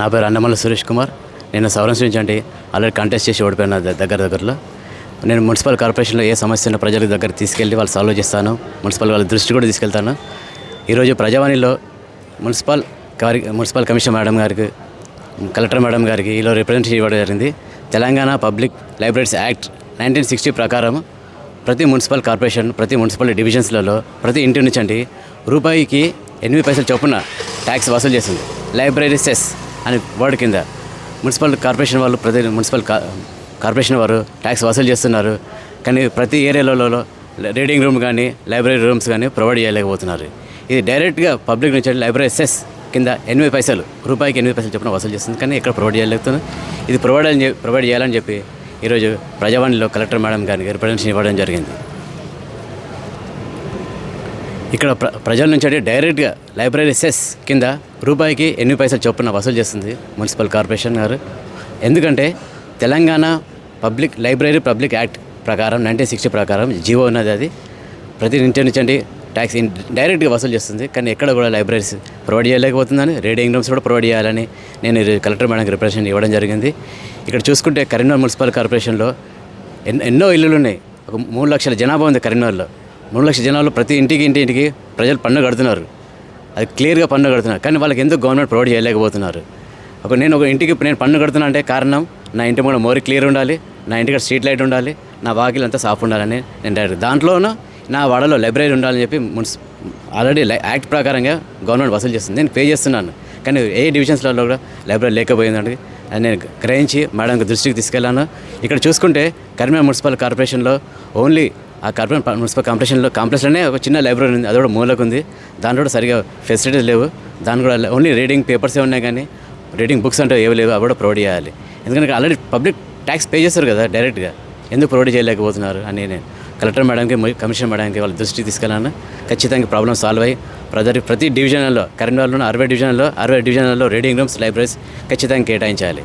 నా పేరు అన్నమల్ల సురేష్ కుమార్. నేను సవరన్స్ నుంచి అంటే ఆల్రెడీ కంటెస్ట్ చేసి ఓడిపోయిన దగ్గర దగ్గరలో. నేను మున్సిపల్ కార్పొరేషన్లో ఏ సమస్యను ప్రజల దగ్గర తీసుకెళ్ళి వాళ్ళు సాల్వ్ చేస్తాను. మున్సిపల్ వాళ్ళ దృష్టి కూడా తీసుకెళ్తాను. ఈరోజు ప్రజావాణిలో మున్సిపల్ గారి మున్సిపల్ కమిషనర్ మేడం గారికి కలెక్టర్ మేడం గారికి ఈలో రిప్రజెంట్ చేయడం జరిగింది. Telangana public libraries act nineteen sixty ప్రకారం ప్రతి మున్సిపల్ కార్పొరేషన్ ప్రతి మున్సిపల్ డివిజన్స్లలో ప్రతి ఇంటి నుంచి అండి రూపాయికి ఎనిమిది పైసలు చొప్పున ట్యాక్స్ వసూలు చేసింది లైబ్రరీ సెస్ అని వర్డ్ కింద మున్సిపల్ కార్పొరేషన్ వాళ్ళు ప్రతి మున్సిపల్ కార్పొరేషన్ వారు ట్యాక్స్ వసూలు చేస్తున్నారు. కానీ ప్రతి ఏరియాలలో రీడింగ్ రూమ్ కానీ లైబ్రరీ రూమ్స్ కానీ ప్రొవైడ్ చేయలేకపోతున్నారు. ఇది డైరెక్ట్గా పబ్లిక్ నుంచి లైబ్రరీ ఎస్ఎస్ కింద ఎనిమిది పైసలు రూపాయికి ఎనిమిది పైసలు చెప్పిన వసూలు చేస్తుంది. కానీ ఇక్కడ ప్రొవైడ్ చేయలేకపోతుంది ఇది ప్రొవైడ్ అని ప్రొవైడ్ చేయాలని చెప్పి ఈరోజు ప్రజావాణిలో కలెక్టర్ మేడం గారికి రిప్రజెంటేషన్ ఇవ్వడం జరిగింది. ఇక్కడ ప్ర ప్రజల నుంచి అంటే డైరెక్ట్గా లైబ్రరీ సెస్ కింద రూపాయికి ఎన్ని పైసలు చొప్పున వసూలు చేస్తుంది మున్సిపల్ కార్పొరేషన్ గారు? ఎందుకంటే Telangana public library public act ప్రకారం నైన్టీన్ సిక్స్టీ ప్రకారం జీవో ఉన్నది అది. ప్రతి ఇంటి నుంచి అండి ట్యాక్స్ డైరెక్ట్గా వసూలు చేస్తుంది. కానీ ఎక్కడ కూడా లైబ్రరీస్ ప్రొవైడ్ చేయలేకపోతుందని రీడింగ్ రూమ్స్ కూడా ప్రొవైడ్ చేయాలని నేను కలెక్టర్ మేడంకి రిప్రజెంట్ ఇవ్వడం జరిగింది. ఇక్కడ చూసుకుంటే కరీంనగర్ మున్సిపల్ కార్పొరేషన్లో ఎన్నో ఇల్లులు ఉన్నాయి. ఒక మూడు లక్షల జనాభా ఉంది కరీంనగర్లో. మూడు లక్షల జనాలు ప్రతి ఇంటికి ఇంటి ఇంటికి ప్రజలు పన్ను కడుతున్నారు. అది క్లియర్గా పన్ను కడుతున్నారు. కానీ వాళ్ళకి ఎందుకు గవర్నమెంట్ ప్రొవైడ్ చేయలేకపోతున్నారు? ఒక నేను ఒక ఇంటికి నేను పన్ను కడుతున్నా అంటే కారణం నా ఇంటి ముందు మోరి క్లియర్ ఉండాలి నా ఇంటికి స్ట్రీట్ లైట్ ఉండాలి నా వాకిల్ అంతా సాఫ్ ఉండాలని నేను డైరెక్ట్ దాంట్లోనూ నా వాడలో లైబ్రరీ ఉండాలని చెప్పి మున్సి ఆల్రెడీ యాక్ట్ ప్రకారంగా గవర్నమెంట్ వసూలు చేస్తుంది. నేను పే చేస్తున్నాను. కానీ ఏ డివిజన్స్లలో కూడా లైబ్రరీ లేకపోయిందండి. అది నేను గ్రహించి మేడంకి దృష్టికి తీసుకెళ్ళాను. ఇక్కడ చూసుకుంటే కరీంనగర్ మున్సిపల్ కార్పొరేషన్లో ఓన్లీ ఆ కార్పొరేట్ మున్సిపల్ కార్పొరేషన్లో కాంప్లెక్స్లోనే ఒక చిన్న లైబ్రరీ ఉంది. అది కూడా మూలకు ఉంది. దాని కూడా సరిగా ఫెసిలిటీస్ లేవు. దాని కూడా ఓన్లీ రీడింగ్ పేపర్సే ఉన్నాయి కానీ రీడింగ్ బుక్స్ అంటే ఏవి లేవు. అవి కూడా ప్రొవైడ్ చేయాలి. ఎందుకంటే ఆల్రెడీ పబ్లిక్ ట్యాక్స్ పే చేస్తారు కదా డైరెక్ట్గా ఎందుకు ప్రొవైడ్ చేయలేకపోతున్నారు అని నేను. కలెక్టర్ మేడంకి కమిషనర్ మేడంకి వాళ్ళ దృష్టి తీసుకెళ్ళాను. ఖచ్చితంగా ప్రాబ్లం సాల్వ్ అయ్యి ప్రతి ప్రతి డివిజన్లో కరీంనగర్లో అరవై డివిజన్లో అరవై డివిజన్లలో రీడింగ్ రూమ్స్ లైబ్రరీస్ ఖచ్చితంగా కేటాయించాలి.